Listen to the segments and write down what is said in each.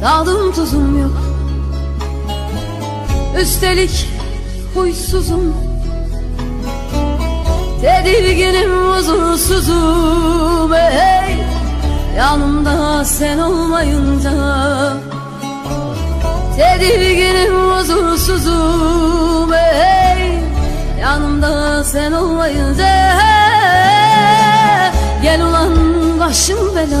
Tadım tuzum yok. Üstelik huysuzum. Tedirginim huzursuzum. Hey Yanımda sen olmayınca. Tedirginim huzursuzum. Hey Yanımda sen olmayınca. Gel ulan başım bela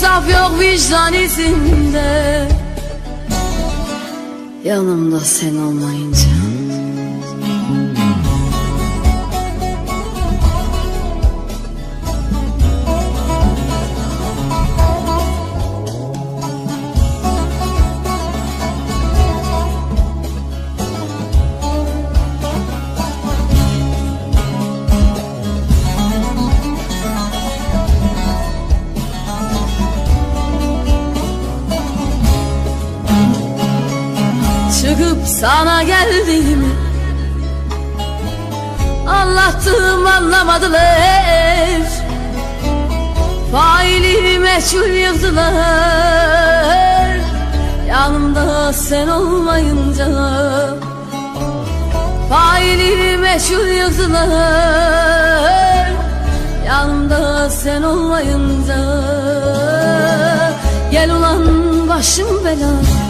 İnsaf yok vicdan izinde. Yanımda sen olmayınca Çıkıp sana geldiğimi Anlattım anlamadılar. Faili meçhul yıktılar Yanımda sen olmayınca Faili meçhul yıktılar Yanımda sen olmayınca Gel ulan başım belada